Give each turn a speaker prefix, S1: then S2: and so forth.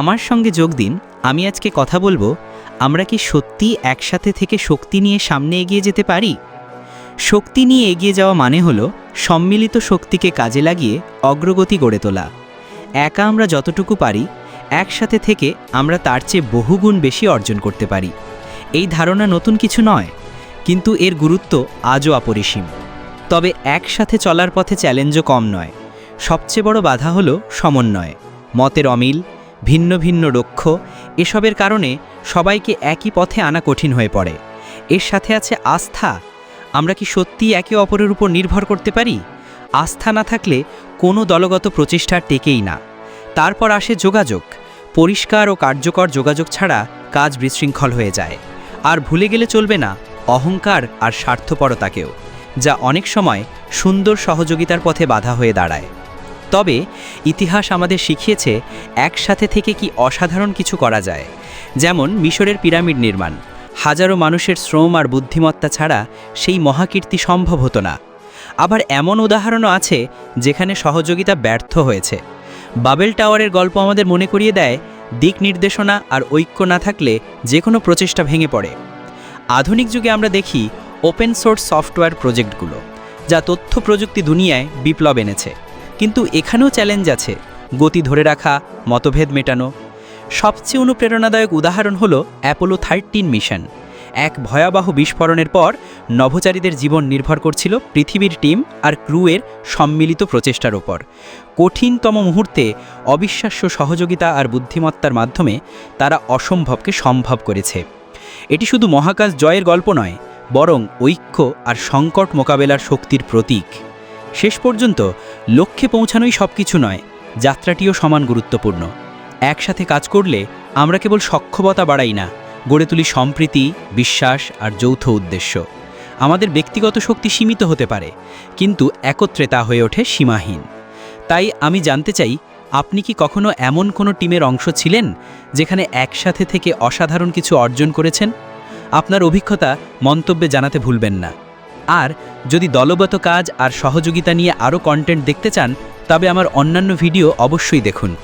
S1: আমার সঙ্গে যোগ দিন, আমি আজকে কথা বলব, আমরা কি সত্যি একসাথে থেকে শক্তি নিয়ে সামনে এগিয়ে যেতে পারি? শক্তি নিয়ে এগিয়ে যাওয়া মানে হলো সম্মিলিত শক্তিকে কাজে লাগিয়ে অগ্রগতি গড়ে তোলা। একা আমরা যতটুকু পারি, একসাথে থেকে আমরা তার চেয়ে বহুগুণ বেশি অর্জন করতে পারি। এই ধারণা নতুন কিছু নয়, কিন্তু এর গুরুত্ব আজও অপরিসীম। তবে একসাথে চলার পথে চ্যালেঞ্জও কম নয়, সবচেয়ে বড় বাধা হলো সমন্বয়। মতের অমিল ভিন্ন ভিন্ন লক্ষ্য এসবের কারণে সবাইকে একই পথে আনা কঠিন হয়ে পড়ে। এর সাথে আছে আস্থা। আমরা কি সত্যি একে অপরের উপর নির্ভর করতে পারি? আস্থা না থাকলে কোনো দলগত প্রচেষ্টা টেকেই না। তারপর আসে যোগাযোগ। পরিষ্কার ও কার্যকর যোগাযোগ ছাড়া কাজ বিশৃঙ্খল হয়ে যায়। আর ভুলে গেলে চলবে না, অহংকার আর স্বার্থপরতাকেও, যা অনেক সময় সুন্দর সহযোগিতার পথে বাধা হয়ে দাঁড়ায়। তবে ইতিহাস আমাদের শিখিয়েছে, একসাথে থেকে কি অসাধারণ কিছু করা যায়। যেমন মিশরের পিরামিড নির্মাণ। হাজারো মানুষের শ্রম আর বুদ্ধিমত্তা ছাড়া সেই মহাকীর্তি সম্ভব হতো না। আবার এমন উদাহরণও আছে, যেখানে সহযোগিতা ব্যর্থ হয়েছে। বাবেল টাওয়ারের গল্প আমাদের মনে করিয়ে দেয়, দিক নির্দেশনা আর ঐক্য না থাকলে যে কোনো প্রচেষ্টা ভেঙে পড়ে। আধুনিক যুগে আমরা দেখি ওপেন সোর্স সফটওয়্যার প্রজেক্টগুলো যা তথ্য প্রযুক্তি দুনিয়ায় বিপ্লব এনেছে। কিন্তু এখানেও চ্যালেঞ্জ আছে। গতি ধরে রাখা, মতভেদ মেটানো। সবচেয়ে অনুপ্রেরণাদায়ক উদাহরণ হলো অ্যাপোলো থার্টিন মিশন এক ভয়াবহ বিস্ফোরণের পর নভোচারীদের জীবন নির্ভর করছিল পৃথিবীর টিম আর ক্রুয়ের সম্মিলিত প্রচেষ্টার ওপর। কঠিনতম মুহূর্তে অবিশ্বাস্য সহযোগিতা আর বুদ্ধিমত্তার মাধ্যমে তারা অসম্ভবকে সম্ভব করেছে। এটি শুধু মহাকাশ জয়ের গল্প নয়, বরং ঐক্য আর সংকট মোকাবেলার শক্তির প্রতীক। শেষ পর্যন্ত লক্ষ্যে পৌঁছানোই সব কিছু নয়, যাত্রাটিও সমান গুরুত্বপূর্ণ। একসাথে কাজ করলে আমরা কেবল সক্ষমতা বাড়াই না, গড়ে তুলি সম্প্রীতি, বিশ্বাস আর যৌথ উদ্দেশ্য। আমাদের ব্যক্তিগত শক্তি সীমিত হতে পারে, কিন্তু একত্রে তা হয়ে ওঠে সীমাহীন। তাই আমি জানতে চাই, আপনি কি কখনো এমন কোনো টিমের অংশ ছিলেন, যেখানে একসাথে থেকে অসাধারণ কিছু অর্জন করেছেন? আপনার অভিজ্ঞতা মন্তব্যে জানাতে ভুলবেন না। আর যদি দলগত কাজ আর সহযোগিতা নিয়ে আরও কন্টেন্ট দেখতে চান, তবে আমার অন্যান্য ভিডিও অবশ্যই দেখুন।